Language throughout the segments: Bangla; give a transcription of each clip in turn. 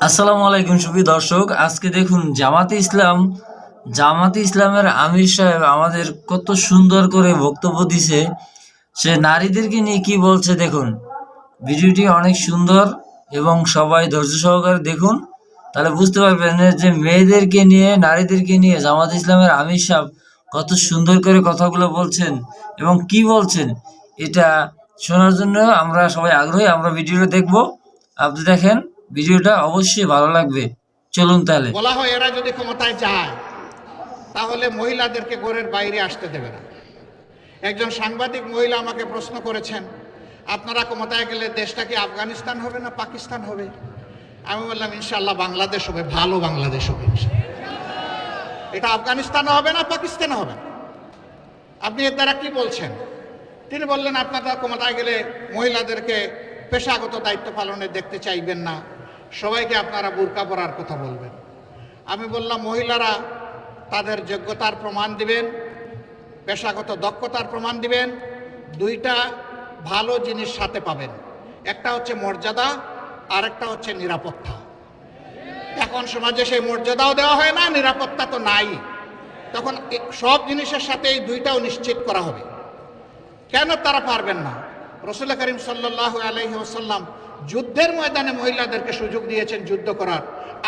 আসসালামু আলাইকুম সুপ্রিয় দর্শক, আজকে দেখুন জামাতে ইসলাম। জামাতে ইসলামের আমির সাহেব আমাদের কত সুন্দর করে বক্তব্য দিছে। সে নারীদেরকে নিয়ে কি বলছে দেখুন। ভিডিওটি অনেক সুন্দর এবং সবাই ধৈর্য সহকারে দেখুন। তাহলে বুঝতে পারবেন যে মেয়েদেরকে নিয়ে, নারীদেরকে নিয়ে জামাত ইসলামের আমির সাহেব কত সুন্দর করে কথাগুলো বলছেন এবং কি বলছেন, এটা শোনার জন্য আমরা সবাই আগ্রহী। আমরা ভিডিওটা দেখব। আপনি দেখেন ভিডিওটা অবশ্যই ভালো লাগবে। চলুন তাহলে। বলা হয়, এরা যদি ক্ষমতায় যায়, তাহলে মহিলাদেরকে ঘরের বাইরে আসতে দেবে না। একজন সাংবাদিক মহিলা আমাকে প্রশ্ন করেছেন, আপনারা ক্ষমতায় গেলে দেশটা কি আফগানিস্তান হবে না পাকিস্তান হবে? আমি বললাম ইনশাল্লাহ বাংলাদেশ হবে, ভালো বাংলাদেশ হবে এটা আফগানিস্তানও হবে না পাকিস্তানও হবে? আপনি এর দ্বারা কি বলছেন? তিনি বললেন, আপনারা ক্ষমতায় গেলে মহিলাদেরকে পেশাগত দায়িত্ব পালনে দেখতে চাইবেন না। সবাইকে আপনারা বুরকা পরার কথা বলবেন। আমি বললাম, মহিলারা তাদের যোগ্যতার প্রমাণ দিবেন, পেশাগত দক্ষতার প্রমাণ দিবেন, দুইটা ভালো জিনিস সাথে পাবেন। একটা হচ্ছে মর্যাদা আর একটা হচ্ছে নিরাপত্তা। এখন সমাজে সেই মর্যাদাও দেওয়া হয় না, নিরাপত্তা তো নাই। তখন সব জিনিসের সাথে এই দুইটাও নিশ্চিত করা হবে। কেন তারা পারবেন না? রসুল করিম সাল্লাহ আলহি যুদ্ধের ময়দানে মহিলাদেরকে সুযোগ দিয়েছেন যুদ্ধ করার।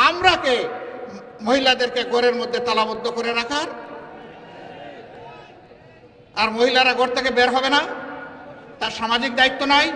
আমরা কে মহিলাদেরকে ঘরের মধ্যে তালাবদ্ধ করে রাখার। আর মহিলারা ঘর থেকে বের হবে না। তার সামাজিক দায়িত্ব নাই।